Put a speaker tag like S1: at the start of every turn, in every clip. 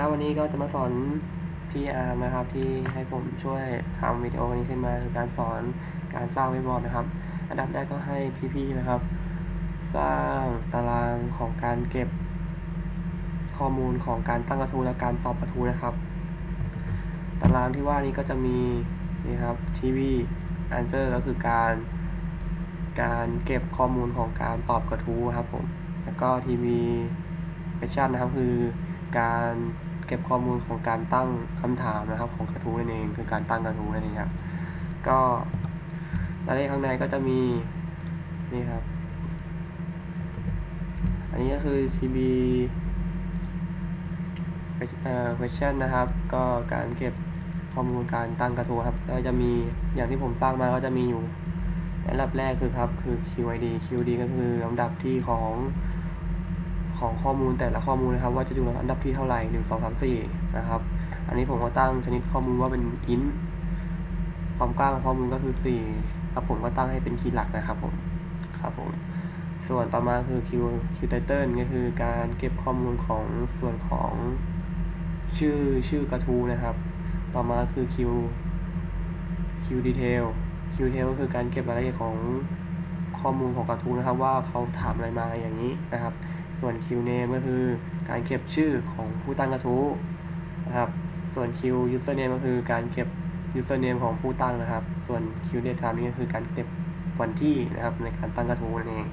S1: ครับ วันนี้ก็จะมาสอนพี่อาร์มนะครับ ที่ให้ผมช่วยทำวิดีโอนี้ขึ้นมาคือการสอนการสร้างเว็บบอร์ดนะครับ อันดับแรกก็ให้พี่ๆนะครับ สร้างตารางของการเก็บข้อมูลของการตั้งกระทู้และการตอบกระทู้นะครับ ตารางที่ว่านี้ก็จะมีนี่ครับทีวี answer ก็คือการการเก็บข้อมูลของการตอบกระทู้ครับผม แล้วก็ทีวี question นะครับคือการ เก็บข้อมูลของการตั้งคำถามนะครับ ของกระทู้นั่นเองคือการตั้งกระทู้นั่นเองครับก็รายละเอียดข้างในก็จะมีนี่ครับ อันนี้ก็คือ TB question นะครับ ก็การเก็บข้อมูลการตั้งกระทู้ครับก็จะมีอย่างที่ผมสร้างมาก็จะมีอยู่อันดับแรกคือครับคือ QID QID ก็คือลำดับที่ของ ของข้อมูลแต่ละข้อมูลนะครับ ว่าจะอยู่ลำดับที่เท่าไหร่หนึ่งสองสามสี่นะครับ อันนี้ผมก็ตั้งชนิดข้อมูลว่าเป็น int ความกว้างของข้อมูลก็คือสี่ครับผมก็ตั้งให้เป็นคีย์หลักนะครับผมครับผมส่วนต่อมาคือ Q Q title ก็คือการเก็บข้อมูลของส่วนของชื่อชื่อกระทู้นะครับ ต่อมาคือ Q Q detail Q detail ก็คือการเก็บรายละเอียดของข้อมูลของกระทู้นะครับ ว่าเขาถามอะไรมาอย่างนี้นะครับ ส่วน Q name ก็คือการเก็บชื่อของผู้ตั้งกระทู้นะครับส่วน Q username ก็คือการเก็บ username ของผู้ตั้งนะครับ ส่วน Q date time นี่ก็คือการเก็บวันที่นะครับในการตั้งกระทู้นั่นเอง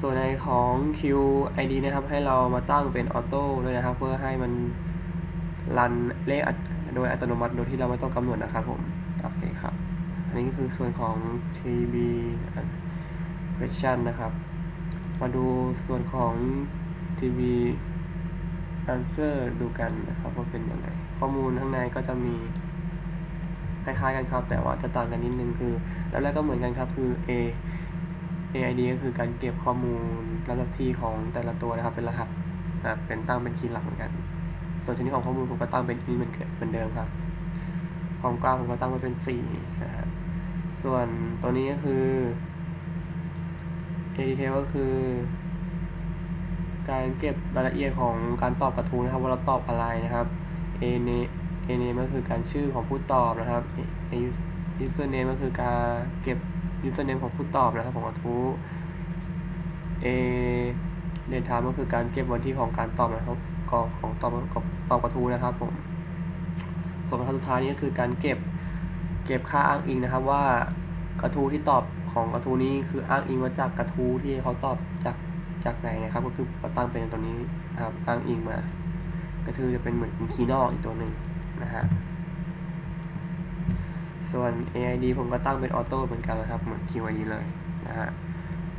S1: ส่วนในของ QID นะครับ ให้เรามาตั้งเป็นออโต้ด้วยนะครับ เพื่อให้มันรันเลขโดยอัตโนมัติโดยที่เราไม่ต้องกำหนดนะครับผมโอเคครับ อันนี้ก็คือส่วนของ TB question นะครับ มาดูส่วนของ TB answer ดูกันนะครับว่าเป็นยังไง ข้อมูลข้างในก็จะมีคล้ายๆกันครับ แต่ว่าจะต่างกันนิดนึงคือแล้วแรกก็เหมือนกันครับคือ A AID ก็คือการเก็บข้อมูลลำดับที่ของแต่ละตัวนะครับ เป็นรหัสนะครับเป็นตั้งเป็นคีย์หลักเหมือนกัน ส่วนชนิดของข้อมูลผมก็ตั้งเป็นนี้เหมือนเหมือนเดิมครับ ความกว้างผมก็ตั้งไว้เป็น4นะครับส่วนตัวนี้ก็คือ A detail ก็คือ การเก็บรายละเอียดของการตอบกระทู้นะครับว่าเราตอบอะไรนะครับ A name A name ก็คือการชื่อของผู้ตอบนะครับ A user name ก็คือการเก็บ user name ของผู้ตอบนะครับของกระทู้ A date time ก็คือการเก็บวันที่ของการตอบนะครับของของตอบตอบกระทู้นะครับผมส่วนคำสุดท้ายนี้ก็คือการเก็บเก็บค่าอ้างอิงนะครับว่า กระทู้ที่ตอบของกระทู้นี้คืออ้างอิงมาจากกระทู้ที่เขาตอบจากจากไหนนะครับ ก็คือเราตั้งเป็นตัวนี้นะครับอ้างอิงมา ก็คือจะเป็นเหมือนคีย์นอกอีกตัวหนึ่งนะฮะส่วน AID ผมก็ตั้งเป็นออโต้เหมือนกันนะครับ เหมือน QID เลยนะฮะ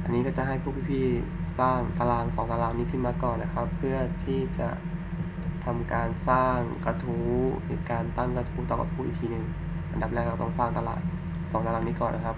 S1: อันนี้ก็จะให้พวกพี่ๆสร้างตารางสองตารางนี้ขึ้นมาก่อนนะครับ เพื่อที่จะทำการสร้างกระทู้หรือการตั้งกระทู้ต่อกระทู้อีกทีหนึ่งอันดับแรกเราต้องสร้างตาราง สองตารางนี้ก่อนนะครับ